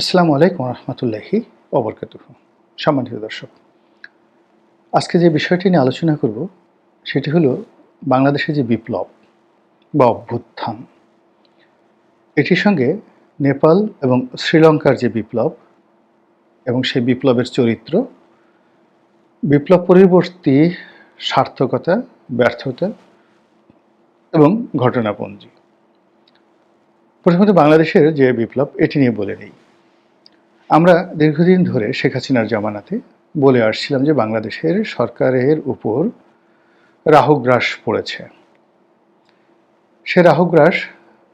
আসসালামু আলাইকুম রহমতুল্লাহি অবরকাত সম্মানিত দর্শক, আজকে যে বিষয়টি নিয়ে আলোচনা করব, সেটি হলো বাংলাদেশে যে বিপ্লব বা অভ্যুত্থান, এটির সঙ্গে নেপাল এবং শ্রীলঙ্কার যে বিপ্লব এবং সেই বিপ্লবের চরিত্র, বিপ্লব পরিবর্তী, সার্থকতা, ব্যর্থতা এবং ঘটনাপঞ্জি। প্রথমত বাংলাদেশের যে বিপ্লব, এটি নিয়ে বলে নিই। আমরা দীর্ঘদিন ধরে শেখ হাসিনার জামানাতে বলে আসছিলাম যে বাংলাদেশের সরকারের উপর রাহুগ্রাস পড়েছে। সে রাহুগ্রাস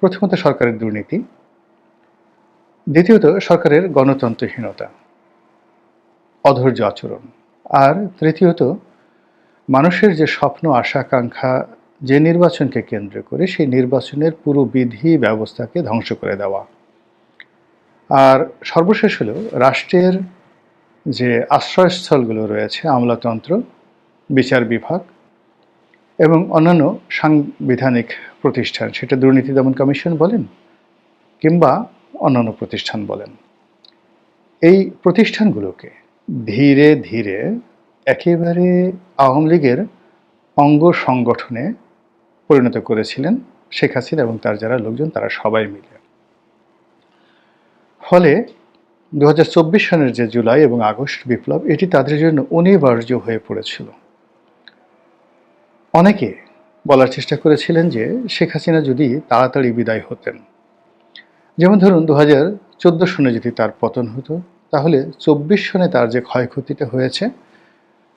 প্রথমত সরকারের দুর্নীতি, দ্বিতীয়ত সরকারের গণতন্ত্রহীনতা, অধৈর্য আচরণ, আর তৃতীয়ত মানুষের যে স্বপ্ন আশাকাঙ্ক্ষা যে নির্বাচনকে কেন্দ্র করে সেই নির্বাচনের পুরো বিধি, ব্যবস্থাকে ধ্বংস করে দেওয়া। আর সর্বশেষ হলো রাষ্ট্রের যে আশ্রয়স্থলগুলো রয়েছে, আমলাতন্ত্র, বিচার বিভাগ এবং অন্যান্য সাংবিধানিক প্রতিষ্ঠান, সেটা দুর্নীতি দমন কমিশন বলেন কিংবা অন্যান্য প্রতিষ্ঠান বলেন। এই প্রতিষ্ঠানগুলোকে ধীরে ধীরে একেবারে আওয়ামী লীগের অঙ্গ সংগঠনে পরিণত করেছিলেন শেখ হাসিনা এবং তার যারা লোকজন, তারা সবাই মিলে। ফলে দু সনের যে জুলাই এবং আগস্ট বিপ্লব, এটি তাদের জন্য অনিবার্য হয়ে পড়েছিল। অনেকে বলার চেষ্টা করেছিলেন যে শেখ হাসিনা যদি তাড়াতাড়ি বিদায় হতেন। যেমন ধরুন দু হাজার চোদ্দ সনে যদি তার পতন হতো, তাহলে চব্বিশ সনে তার যে ক্ষয়ক্ষতিটা হয়েছে,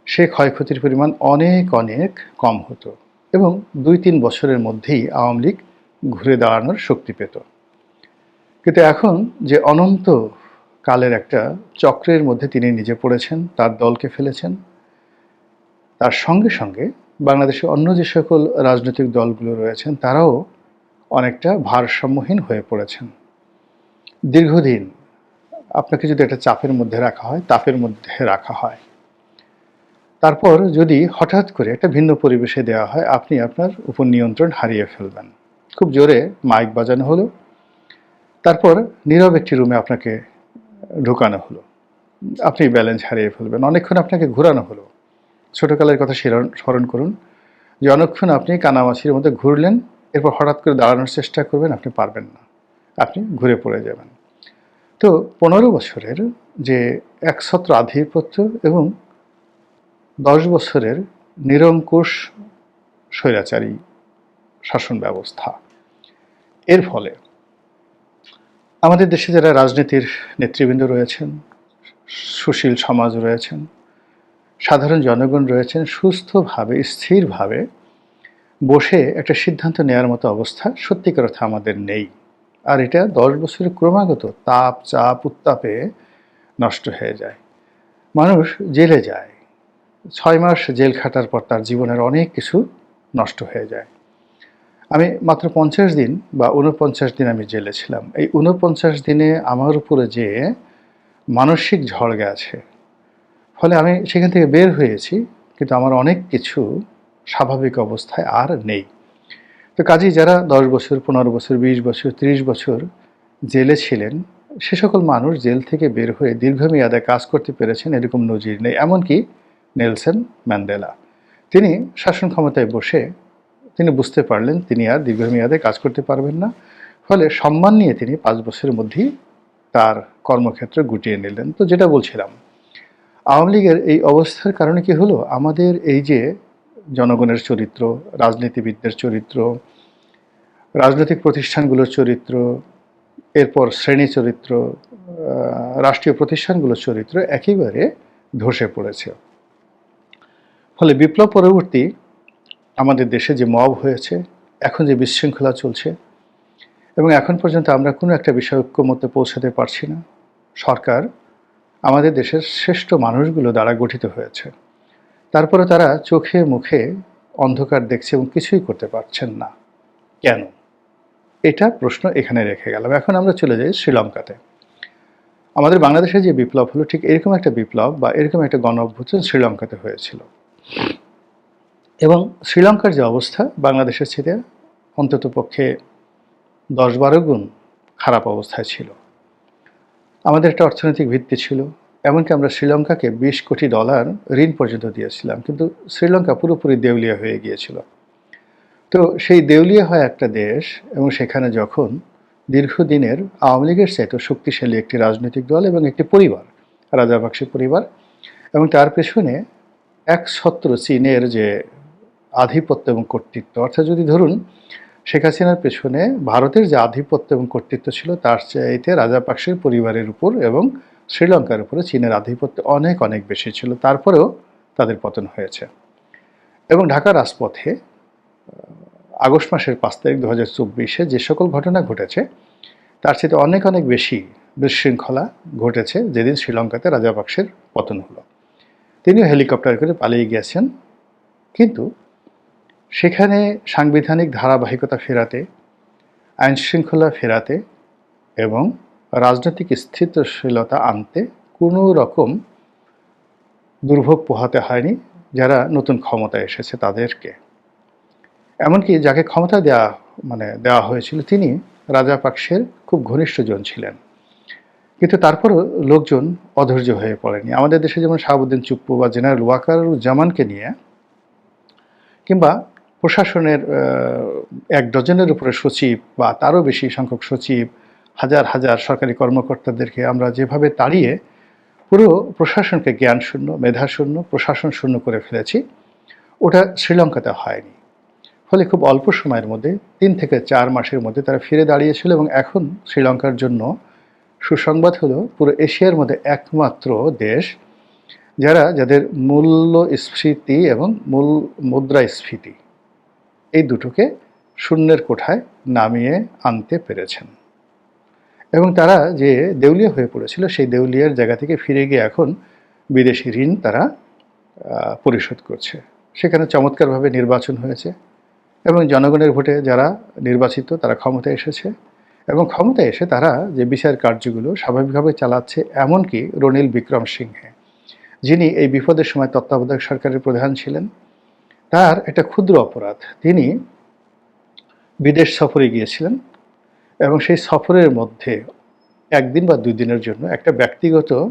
সে ক্ষয়ক্ষতির পরিমাণ অনেক অনেক কম হতো এবং দুই তিন বছরের মধ্যেই আওয়ামী লীগ ঘুরে দাঁড়ানোর শক্তি পেত। কিন্তু এখন যে অনন্ত কালের একটা চক্রের মধ্যে তিনি নিজে পড়েছেন, তার দলকে ফেলেছেন, তার সঙ্গে সঙ্গে বাংলাদেশে অন্য যে সকল রাজনৈতিক দলগুলো রয়েছেন, তারাও অনেকটা ভারসাম্যহীন হয়ে পড়েছেন। দীর্ঘদিন আপনাকে যদি একটা চাপের মধ্যে রাখা হয়, তাপের মধ্যে রাখা হয়। তারপর যদি হঠাৎ করে একটা ভিন্ন পরিবেশে দেওয়া হয়, আপনি আপনার উপর নিয়ন্ত্রণ হারিয়ে ফেলবেন। খুব জোরে মাইক বাজানো হলো তারপর নীরব একটি রুমে আপনাকে ঢুকানো হলো। আপনি ব্যালেন্স হারিয়ে ফেলবেন। অনেকক্ষণ আপনাকে ঘোরানো হলো। ছোটোকালের কথা স্মরণ করুন। যে অনেকক্ষণ আপনি কানামাছির মধ্যে ঘুরলেন, এরপর হঠাৎ করে দাঁড়ানোর চেষ্টা করবেন, আপনি পারবেন না। আপনি ঘুরে পড়ে যাবেন। তো পনেরো বছরের যে একছত্র আধিপত্য এবং দশ বছরের নিরঙ্কুশ স্বৈরাচারী শাসন ব্যবস্থা, এর ফলে আমাদের দেশে যারা রাজনীতির নেতৃবৃন্দ রয়েছেন, সুশীল সমাজ রয়েছেন, সাধারণ জনগণ রয়েছেন, সুস্থভাবে, স্থিরভাবে বসে একটা সিদ্ধান্ত নেওয়ার মতো অবস্থা সত্যিকার অর্থে আমাদের নেই। আর এটা দশ বছরের ক্রমাগত তাপ, চাপ, উত্তাপে নষ্ট হয়ে যায়। মানুষ জেলে যায়। ছয় মাস জেল খাটার পর তার জীবনের অনেক কিছু নষ্ট হয়ে যায়। আমি মাত্র পঞ্চাশ দিন বা উনপঞ্চাশ দিন আমি জেলে ছিলাম। এই উনপঞ্চাশ দিনে আমার উপরে যে মানসিক ঝড় গেছে, ফলে আমি সেখান থেকে বের হয়েছি, কিন্তু আমার অনেক কিছু স্বাভাবিক অবস্থায় আর নেই। তো কাজেই যারা দশ বছর, পনেরো বছর, বিশ বছর, ত্রিশ বছর জেলে ছিলেন, সে সকল মানুষ জেল থেকে বের হয়ে দীর্ঘমেয়াদে কাজ করতে পেরেছেন, এরকম নজির নেই। এমনকি নেলসন ম্যান্ডেলা, তিনি শাসন ক্ষমতায় বসে তিনি বুঝতে পারলেন তিনি আর দীর্ঘমেয়াদে কাজ করতে পারবেন না। ফলে সম্মান নিয়ে তিনি পাঁচ বছরের মধ্যেই তার কর্মক্ষেত্র গুটিয়ে নিলেন। তো যেটা বলছিলাম, আওয়ামী লীগের এই অবস্থার কারণে কি হলো? আমাদের এই যে জনগণের চরিত্র, রাজনীতিবিদদের চরিত্র, রাজনৈতিক প্রতিষ্ঠানগুলোর চরিত্র, এরপর শ্রেণি চরিত্র রাষ্ট্রীয় প্রতিষ্ঠানগুলোর চরিত্র একেবারে ধসে পড়েছে। ফলে বিপ্লব পরবর্তী আমাদের দেশে যে মব হয়েছে, এখন যে বিশৃঙ্খলা চলছে, এবং এখন পর্যন্ত আমরা কোনো একটা বিষয় ঐক্যমতে পৌঁছাতে পারছি না। সরকার আমাদের দেশের শ্রেষ্ঠ মানুষগুলো দ্বারা গঠিত হয়েছে। তারপরে তারা চোখে মুখে অন্ধকার দেখছে এবং কিছুই করতে পারছেন না। কেন? এটা প্রশ্ন এখানে রেখে গেলাম। এখন আমরা চলে যাই শ্রীলঙ্কাতে। আমাদের বাংলাদেশে যে বিপ্লব হলো, ঠিক এরকম একটা বিপ্লব বা এরকম একটা গণ অভ্যুত্থান শ্রীলঙ্কাতে হয়েছিল। এবং শ্রীলঙ্কার যে অবস্থা, বাংলাদেশের চেয়ে অন্তত পক্ষে দশ বারো গুণ খারাপ অবস্থায় ছিল। আমাদের একটা অর্থনৈতিক ভিত্তি ছিল, এমনকি আমরা শ্রীলঙ্কাকে বিশ কোটি ডলার ঋণ পর্যন্ত দিয়েছিলাম, কিন্তু শ্রীলঙ্কা পুরোপুরি দেউলিয়া হয়ে গিয়েছিল। তো সেই দেউলিয়া হয় একটা দেশ, এবং সেখানে যখন দীর্ঘদিনের আওয়ামী লীগের চাইতে শক্তিশালী একটি রাজনৈতিক দল এবং একটি পরিবার রাজাপাকসে পরিবার, এবং তার পেছনে এক ছত্র চীনের যে আধিপত্য এবং কর্তৃত্ব। অর্থাৎ যদি ধরুন, শেখ হাসিনার পেছনে ভারতের যে আধিপত্য এবং কর্তৃত্ব ছিল, তার চাইতে রাজাপাকসের পরিবারের উপর এবং শ্রীলঙ্কার উপরে চীনের আধিপত্য অনেক অনেক বেশি ছিল। তারপরেও তাদের পতন হয়েছে। এবং ঢাকা রাজপথে আগস্ট মাসের পাঁচ তারিখ দু হাজার চব্বিশে যে সকল ঘটনা ঘটেছে, তার সাথে অনেক অনেক বেশি বিশৃঙ্খলা ঘটেছে যেদিন শ্রীলঙ্কাতে রাজাপাকসের পতন হলো। তিনিও হেলিকপ্টার করে পালিয়ে গিয়েছেন। কিন্তু সেখানে সাংবিধানিক ধারাবাহিকতা ফেরাতে, আইন শৃঙ্খলা ফেরাতে এবং রাজনৈতিক স্থিতিশীলতা আনতে কোনো রকম দুর্ভোগ পোহাতে হয়নি যারা নতুন ক্ষমতায় এসেছে তাদেরকে। এমনকি যাকে ক্ষমতা দেওয়া মানে দেওয়া হয়েছিল তিনি রাজা পাকসের খুব ঘনিষ্ঠজন ছিলেন। কিন্তু তারপরও লোকজন অধৈর্য হয়ে পড়েনি। আমাদের দেশে যেমন শাহাবুদ্দিন চুপ্পু বা জেনারেল ওয়াকারুজ্জামানকে নিয়ে কিংবা প্রশাসনের এক ডজনের উপরে সচিব বা তারও বেশি সংখ্যক সচিব, হাজার হাজার সরকারি কর্মকর্তাদেরকে আমরা যেভাবে তাড়িয়ে পুরো প্রশাসনকে জ্ঞান শূন্য মেধা শূন্য প্রশাসন শূন্য করে ফেলেছি, ওটা শ্রীলঙ্কাতে হয়নি। ফলে খুব অল্প সময়ের মধ্যে, তিন থেকে চার মাসের মধ্যে তারা ফিরে দাঁড়িয়েছিল এবং এখন শ্রীলঙ্কার জন্য সুসংবাদ হলো পুরো এশিয়ার মধ্যে একমাত্র দেশ যারা, যাদের মূল্য স্ফীতি এবং মূল মুদ্রাস্ফীতি। এই দুটোকে শূন্যের কোঠায় নামিয়ে আনতে পেরেছেন। এবং তারা যে দেউলিয়া হয়ে পড়েছিল, সেই দেউলিয়ার জায়গা থেকে ফিরে গিয়ে এখন বিদেশি ঋণ তারা পরিশোধ করছে। সেখানে চমৎকারভাবে নির্বাচন হয়েছে এবং জনগণের ভোটে যারা নির্বাচিত, তারা ক্ষমতায় এসেছে এবং ক্ষমতায় এসে তারা যে বিচার কার্যগুলো স্বাভাবিকভাবে চালাচ্ছে, এমনকি রনিল বিক্রম সিংহে, যিনি এই বিপদের সময় তত্ত্বাবধায়ক সরকারের প্রধান ছিলেন। তার একটা ক্ষুদ্র অপরাধ। তিনি বিদেশ সফরে গিয়েছিলেন এবং সেই সফরের মধ্যে একদিন বা দুই দিনের জন্য একটা ব্যক্তিগত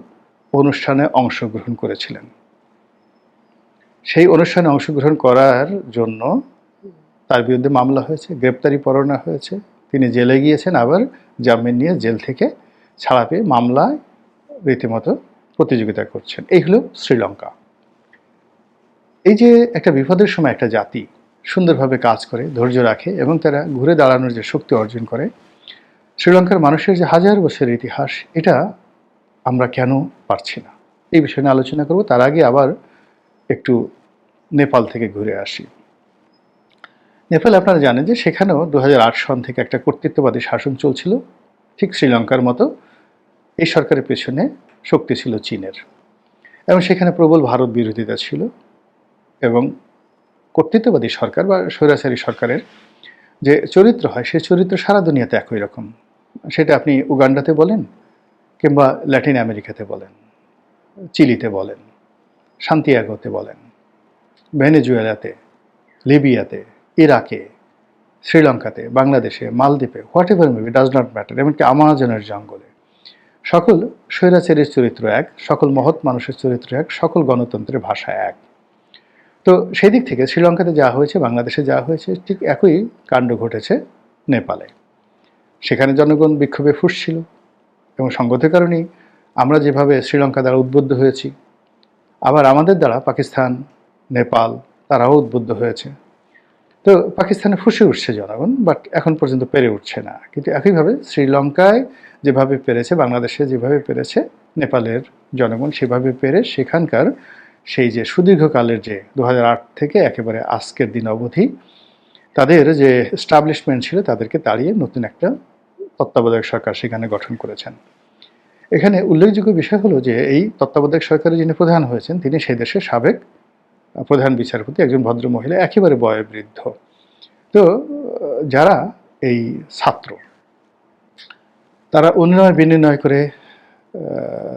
অনুষ্ঠানে অংশগ্রহণ করেছিলেন। সেই অনুষ্ঠানে অংশগ্রহণ করার জন্য তার বিরুদ্ধে মামলা হয়েছে, গ্রেপ্তারি পরোয়ানা হয়েছে। তিনি জেলে গিয়েছেন, আবার জামিন নিয়ে জেল থেকে ছাড়া পেয়ে মামলায় রীতিমতো প্রতিযোগিতা করছেন। এই হলো শ্রীলঙ্কা। এই যে একটা বিপদের সময় একটা জাতি সুন্দরভাবে কাজ করে, ধৈর্য রাখে এবং তারা ঘুরে দাঁড়ানোর যে শক্তি অর্জন করে, শ্রীলঙ্কার মানুষের যে হাজার বছরের ইতিহাস, এটা আমরা কেন পারছি না? এই বিষয় নিয়ে আলোচনা করব। তার আগে আবার একটু নেপাল থেকে ঘুরে আসি। নেপাল আপনারা জানেন যে সেখানেও দু হাজার আট সন থেকে একটা কর্তৃত্ববাদী শাসন চলছিল, ঠিক শ্রীলঙ্কার মতো। এই সরকারের পেছনে শক্তি ছিল চীনের এবং সেখানে প্রবল ভারত বিরোধিতা ছিল। এবং কর্তৃত্ববাদী সরকার বা স্বৈরাচারী সরকারের যে চরিত্র হয়, সেই চরিত্র সারা দুনিয়াতে একই রকম। সেটা আপনি উগান্ডাতে বলেন কিংবা ল্যাটিন আমেরিকাতে বলেন, চিলিতে বলেন শান্তিয়াগোতে বলেন, ভেনেজুয়েলাতে, লিবিয়াতে, ইরাকে, শ্রীলঙ্কাতে, বাংলাদেশে, মালদ্বীপে whatever maybe does not matter, এমনকি আমাজনের জঙ্গলে। সকল স্বৈরাচারীর চরিত্র এক, সকল মহৎ মানুষের চরিত্র এক, সকল গণতন্ত্রের ভাষা এক। তো সেই দিক থেকে শ্রীলঙ্কাতে যা হয়েছে, বাংলাদেশে যা হয়েছে, ঠিক একই কাণ্ড ঘটেছে নেপালে। সেখানে জনগণ বিক্ষোভে ফুসছিল এবং সঙ্গত কারণেই আমরা যেভাবে শ্রীলঙ্কা দ্বারা উদ্বুদ্ধ হয়েছি, আবার আমাদের দ্বারা পাকিস্তান, নেপাল তারাও উদ্বুদ্ধ হয়েছে। তো পাকিস্তানে ফুসে উঠছে জনগণ, বাট এখন পর্যন্ত পেরে উঠছে না। কিন্তু একইভাবে শ্রীলঙ্কায় যেভাবে পেরেছে, বাংলাদেশে যেভাবে পেরেছে, নেপালের জনগণ সেভাবে পেরে সেখানকার সেই যে সুদীর্ঘকালের যে দু হাজার আট থেকে একেবারে আজকের দিন অবধি, তাদের যে স্টাবলিশমেন্ট ছিল তাদেরকে তাড়িয়ে নতুন একটা তত্ত্বাবধায়ক সরকার সেখানে গঠন করেছেন। এখানে উল্লেখযোগ্য বিষয় হলো যে এই তত্ত্বাবধায়ক সরকারের যিনি প্রধান হয়েছেন, তিনি সেই দেশের সাবেক প্রধান বিচারপতি, একজন ভদ্র মহিলা, একেবারে বয়োবৃদ্ধ। তো, যারা এই ছাত্র, তারা উন্নয় বিনিময় করে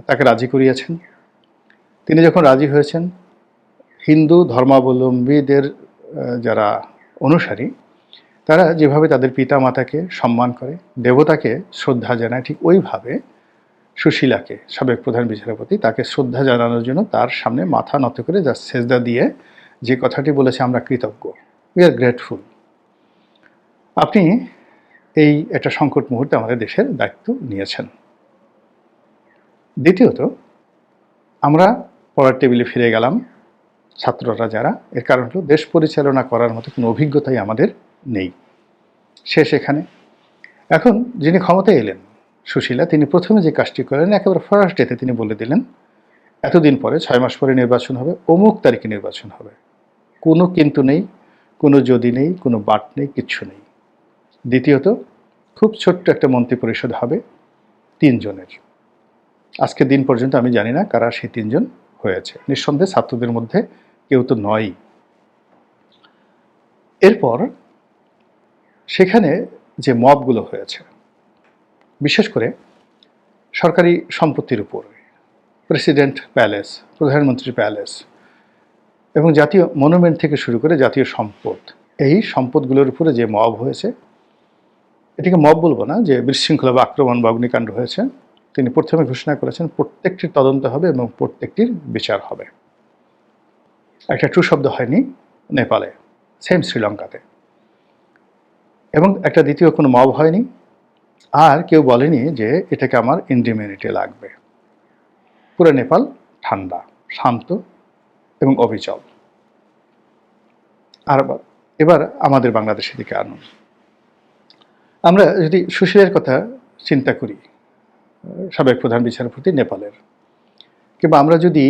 তাকে রাজি করিয়েছেন। তিনি যখন রাজি হয়েছেন, হিন্দু ধর্মাবলম্বীদের যারা অনুসারী, তারা যেভাবে তাদের পিতা মাতাকে সম্মান করে, দেবতাকে শ্রদ্ধা জানায়, ঠিক ওইভাবে সুশীলাকে সাবেক প্রধান বিচারপতি তাকে শ্রদ্ধা জানানোর জন্য তার সামনে মাথা নত করে যা সেজদা দিয়ে যে কথাটি বলেছে, আমরা কৃতজ্ঞ উই আর গ্রেটফুল আপনি এই একটা সংকট মুহূর্তে আমাদের দেশের দায়িত্ব নিয়েছেন। দ্বিতীয়ত, আমরা পড়ার টেবিলে ফিরে গেলাম, ছাত্ররা যারা। এর কারণ হলো দেশ পরিচালনা করার মতো কোনো অভিজ্ঞতাই আমাদের নেই। সে সেখানে এখন যিনি ক্ষমতায় এলেন, সুশীলা, তিনি প্রথমে যে কাজটি করলেন, একেবারে ফার্স্ট ডেতে তিনি বলে দিলেন, এতদিন পরে ছয় মাস পরে নির্বাচন হবে, অমুক তারিখে নির্বাচন হবে। কোনো কিন্তু নেই, কোনো যদি নেই, কোনো বাট নেই, কিচ্ছু নেই। দ্বিতীয়ত, খুব ছোট্ট একটা মন্ত্রী পরিষদ হবে তিনজনের। আজকে দিন পর্যন্ত আমি জানি না কারা সেই তিনজন। হয়েছে। নিঃসন্দেহে ছাত্রদের মধ্যে কেউ তো নয়ই। এরপর সেখানে যে মবগুলো হয়েছে, বিশেষ করে সরকারি সম্পত্তির উপর, প্রেসিডেন্ট প্যালেস প্রধানমন্ত্রী প্যালেস এবং জাতীয় মনুমেন্ট থেকে শুরু করে জাতীয় সম্পদ, এই সম্পদগুলোর উপরে যে মব হয়েছে, এটিকে মব বলব না, যে বিশৃঙ্খলা বা আক্রমণ বা অগ্নিকাণ্ড হয়েছে তিনি প্রথমে ঘোষণা করেছেন প্রত্যেকটির তদন্ত হবে এবং প্রত্যেকটির বিচার হবে। একটা ট্রু শব্দ হয়নি নেপালে সেম শ্রীলঙ্কাতে। এবং একটা দ্বিতীয় কোনো মব হয়নি। আর কেউ বলেনি যে এটাকে আমার ইন্ডিমিউনিটি লাগবে। পুরো নেপাল ঠান্ডা, শান্ত এবং অবিচল। আর এবার আমাদের বাংলাদেশের দিকে আনুন। আমরা যদি সুশীলের কথা চিন্তা করি সাবেক প্রধান বিচারপতি নেপালের। কিংবা আমরা যদি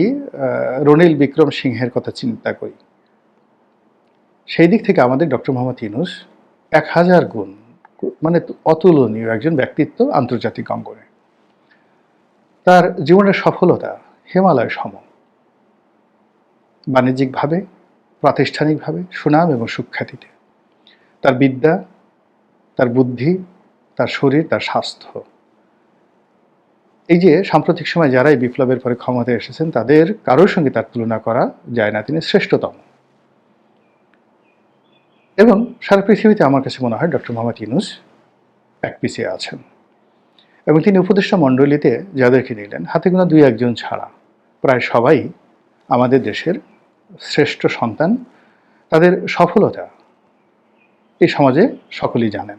রনিল বিক্রম সিংহের কথা চিন্তা করি, সেই দিক থেকে আমাদের ডক্টর মোহাম্মদ ইনুস এক হাজার গুণ মানে অতুলনীয় একজন ব্যক্তিত্ব আন্তর্জাতিক অঙ্গনে। তার জীবনের সফলতা হিমালয় সম। বাণিজ্যিকভাবে, প্রাতিষ্ঠানিকভাবে, সুনাম এবং সুখ্যাতিতে। তার বিদ্যা, তার বুদ্ধি, তার শরীর, তার স্বাস্থ্য। এই যে সাম্প্রতিক সময় যারাই বিপ্লবের পরে ক্ষমতায় এসেছেন, তাদের কারোর সঙ্গে তার তুলনা করা যায় না। তিনি শ্রেষ্ঠতম। এবং সারা পৃথিবীতে আমার কাছে মনে হয় ডক্টর মোহাম্মদ ইউনুস এক পিছিয়ে আছেন। এবং তিনি উপদেষ্টা মণ্ডলীতে যাদেরকে নিলেন হাতে গোনা দুই একজন ছাড়া। প্রায় সবাই আমাদের দেশের শ্রেষ্ঠ সন্তান। তাদের সফলতা এই সমাজে সকলেই জানেন।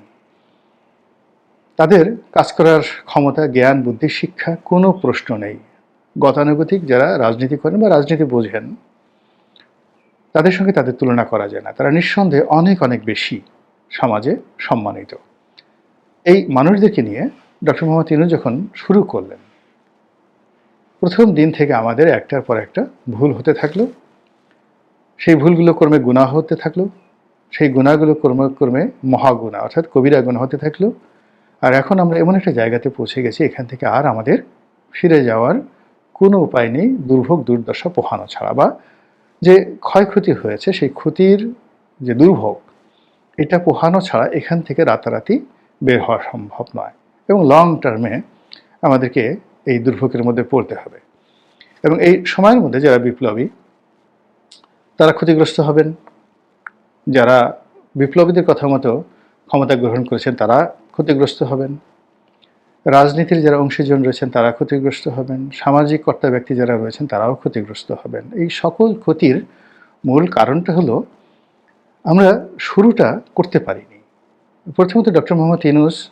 তাদের কাজ করার ক্ষমতা, জ্ঞান, বুদ্ধি, শিক্ষা কোনো প্রশ্ন নেই। গতানুগতিক যারা রাজনীতি করেন বা রাজনীতি বোঝেন, তাদের সঙ্গে তাদের তুলনা করা যায় না। তারা নিঃসন্দেহে অনেক অনেক বেশি সমাজে সম্মানিত। এই মানুষদেরকে নিয়ে ডক্টর মোহাম্মদ ইনু যখন শুরু করলেন, প্রথম দিন থেকে আমাদের একটার পর একটা ভুল হতে থাকল। সেই ভুলগুলো ক্রমে গুণা হতে থাকল। সেই গুণাগুলো ক্রমে ক্রমে মহাগুণা অর্থাৎ কবিরা গুণা হতে থাকল। আর এখন আমরা এমন একটা জায়গাতে পৌঁছে গেছি, এখান থেকে আর আমাদের ফিরে যাওয়ার কোনো উপায় নেই, দুর্ভোগ দুর্দশা পোহানো ছাড়া। বা যে ক্ষয়ক্ষতি হয়েছে, সেই ক্ষতির যে দুর্ভোগ, এটা পোহানো ছাড়া এখান থেকে রাতারাতি বের হওয়া সম্ভব নয়। এবং লং টার্মে আমাদেরকে এই দুর্ভোগের মধ্যে পড়তে হবে। এবং এই সময়ের মধ্যে যারা বিপ্লবী, তারা ক্ষতিগ্রস্ত হবেন। যারা বিপ্লবীদের কথা মতো ক্ষমতা গ্রহণ করেছেন, তারা ক্ষতিগ্রস্ত হবেন। রাজনীতির যারা অংশীজন রয়েছেন, তারা ক্ষতিগ্রস্ত হবেন। সামাজিক কর্তা ব্যক্তি যারা রয়েছেন, তারাও ক্ষতিগ্রস্ত হবেন। এই সকল ক্ষতির মূল কারণটা হলো, আমরা শুরুটা করতে পারিনি। প্রথমত ডক্টর মোহাম্মদ ইনুস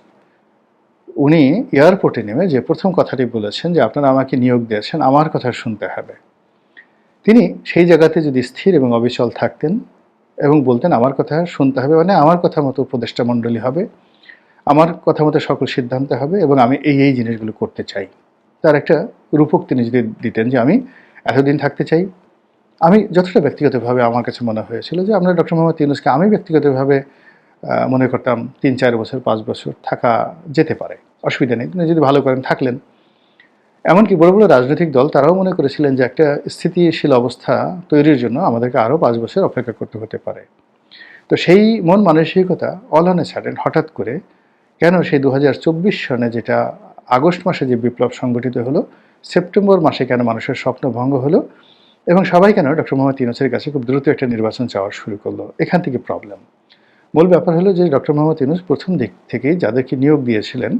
উনি এয়ারপোর্টে নেমে যে প্রথম কথাটি বলেছেন যে, আপনারা আমাকে নিয়োগ দিয়েছেন, আমার কথা শুনতে হবে। তিনি সেই জায়গাতে যদি স্থির এবং অবিচল থাকতেন এবং বলতেন, আমার কথা শুনতে হবে। মানে আমার কথা মতো উপদেষ্টা মণ্ডলী হবে, আমার কথা মতো সকল সিদ্ধান্ত হবে এবং আমি এই এই জিনিসগুলো করতে চাই। তার একটা রূপক তিনি যদি দিতেন যে, আমি এতদিন থাকতে চাই। আমি যতটা ব্যক্তিগতভাবে আমার কাছে মনে হয়েছিল যে, আমরা ডক্টর মোহাম্মদ ইউনুসকে আমি ব্যক্তিগতভাবে মনে করতাম তিন, চার বছর, পাঁচ বছর থাকা যেতে পারে, অসুবিধা নেই। তিনি যদি ভালো করেন, থাকলেন। এমনকি বড় বড় রাজনৈতিক দল, তারাও মনে করেছিলেন যে একটা স্থিতিশীল অবস্থা তৈরির জন্য আমাদেরকে আরও পাঁচ বছর অপেক্ষা করতে হতে পারে। তো সেই মন মানসিকতা অল অন এ সাডেন হঠাৎ করে কেন সেই দু হাজার চব্বিশ সনে যেটা আগস্ট মাসে যে বিপ্লব সংগঠিত হলো, সেপ্টেম্বর মাসে কেন মানুষের স্বপ্ন ভঙ্গ হলো এবং সবাই কেন ডক্টর মোহাম্মদ ইউনুসের কাছে খুব দ্রুত একটা নির্বাচন চাওয়া শুরু করল, এখান থেকে প্রবলেম মূল ব্যাপার হলো যে ডক্টর মোহাম্মদ ইউনুস প্রথম দিক থেকেই যাদেরকে নিয়োগ দিয়েছিলেন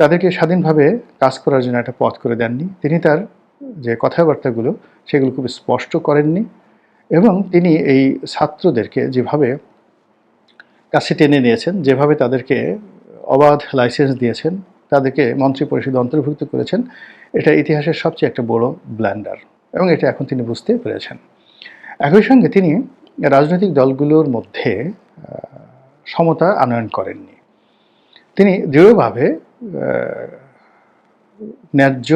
তাদেরকে স্বাধীনভাবে কাজ করার জন্য একটা পথ করে দেননি। তিনি তার যে কথাবার্তাগুলো, সেগুলো খুব স্পষ্ট করেননি এবং তিনি এই ছাত্রদেরকে যেভাবে কাছে টেনে নিয়েছেন, যেভাবে তাদেরকে অবাধ লাইসেন্স দিয়েছেন, তাদেরকে মন্ত্রী পরিষদে অন্তর্ভুক্ত করেছেন, এটা ইতিহাসের সবচেয়ে একটা বড় ব্ল্যান্ডার এবং এটা এখন তিনি বুঝতে পেরেছেন। একই সঙ্গে তিনি রাজনৈতিক দলগুলোর মধ্যে সমতা আনয়ন করেননি। তিনি দৃঢ়ভাবে ন্যায্য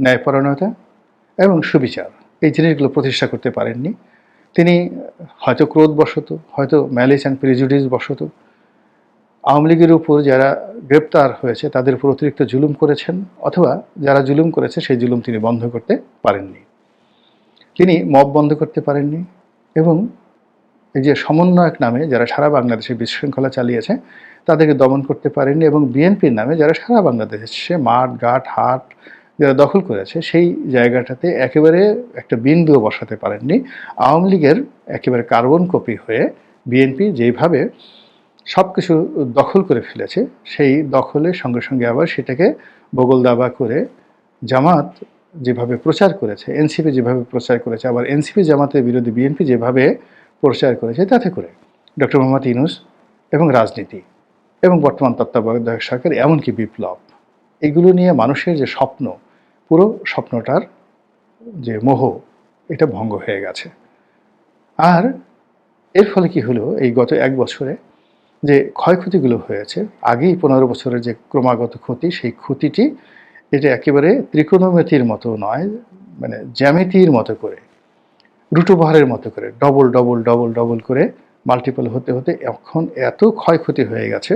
ন্যায়পরায়ণতা এবং সুবিচার। এই জিনিসগুলো প্রতিষ্ঠা করতে পারেননি। তিনি হয়তো ক্রোধ ক্রোধবশত, হয়তো ম্যালিস অ্যান্ড প্রিজুডিস বশত আওয়ামী লীগের উপর যারা গ্রেপ্তার হয়েছে, তাদের উপর অতিরিক্ত জুলুম করেছেন অথবা যারা জুলুম করেছে, সেই জুলুম তিনি বন্ধ করতে পারেননি। তিনি মব বন্ধ করতে পারেননি এবং যে সমন্বয়ক নামে যারা সারা বাংলাদেশে বিশৃঙ্খলা চালিয়েছে, তাদেরকে দমন করতে পারেননি এবং বিএনপির নামে যারা সারা বাংলাদেশে মাঠ, ঘাট, হাট যারা দখল করেছে, সেই জায়গাটাতে একেবারে একটা বিন্দুও বসাতে পারেননি। আওয়ামী লীগের একেবারে কার্বন কপি হয়ে বিএনপি যেইভাবে সব কিছু দখল করে ফেলেছে, সেই দখলের সঙ্গে সঙ্গে আবার সেটাকে বগল দাবা করে জামাত যেভাবে প্রচার করেছে, এনসিপি যেভাবে প্রচার করেছে, আবার এনসিপি জামাতের বিরোধী বিএনপি যেভাবে প্রচার করেছে তাতে করে ডক্টর মোহাম্মদ ইনুস এবং রাজনীতি এবং বর্তমান তত্ত্বাবধায়ক সরকার এমনকি বিপ্লব, এগুলো নিয়ে মানুষের যে স্বপ্ন, পুরো স্বপ্নটার যে মোহ, এটা ভঙ্গ হয়ে গেছে। আর এর ফলে কি হলো এই গত এক বছরে? যে ক্ষয়ক্ষতিগুলো হয়েছে, আগেই পনেরো বছরের যে ক্রমাগত ক্ষতি, সেই ক্ষতিটি এটা একেবারে ত্রিকোণমিতির মতো নয় মানে জ্যামিতির মতো করে রুটোবাহারের মতো করে ডবল ডবল ডবল ডবল করে মাল্টিপল হতে হতে এখন এত ক্ষয়ক্ষতি হয়ে গেছে,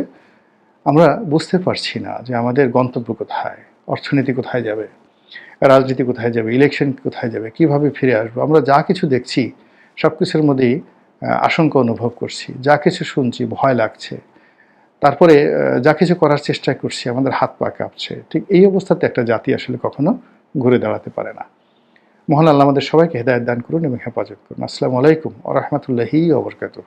আমরা বুঝতে পারছি না যে আমাদের গন্তব্য কোথায়, অর্থনীতি কোথায় যাবে, রাজনীতি কোথায় যাবে ইলেকশন কোথায় যাবে, কীভাবে ফিরে আসব। আমরা যা কিছু দেখছি, সব কিছুর মধ্যেই আশঙ্কা অনুভব করছি। যা কিছু শুনছি, ভয় লাগছে। তারপরে যা কিছু করার চেষ্টা করছি, আমাদের হাত পা কাঁপছে। ঠিক এই অবস্থাতে একটা জাতি আসলে কখনো ঘুরে দাঁড়াতে পারে না। মহান আল্লাহ আমাদের সবাইকে হেদায়ত দান করুন এবং হেফাজত করুন। আসসালামু আলাইকুম ও রহমতুল্লাহি ওবরকাতুহ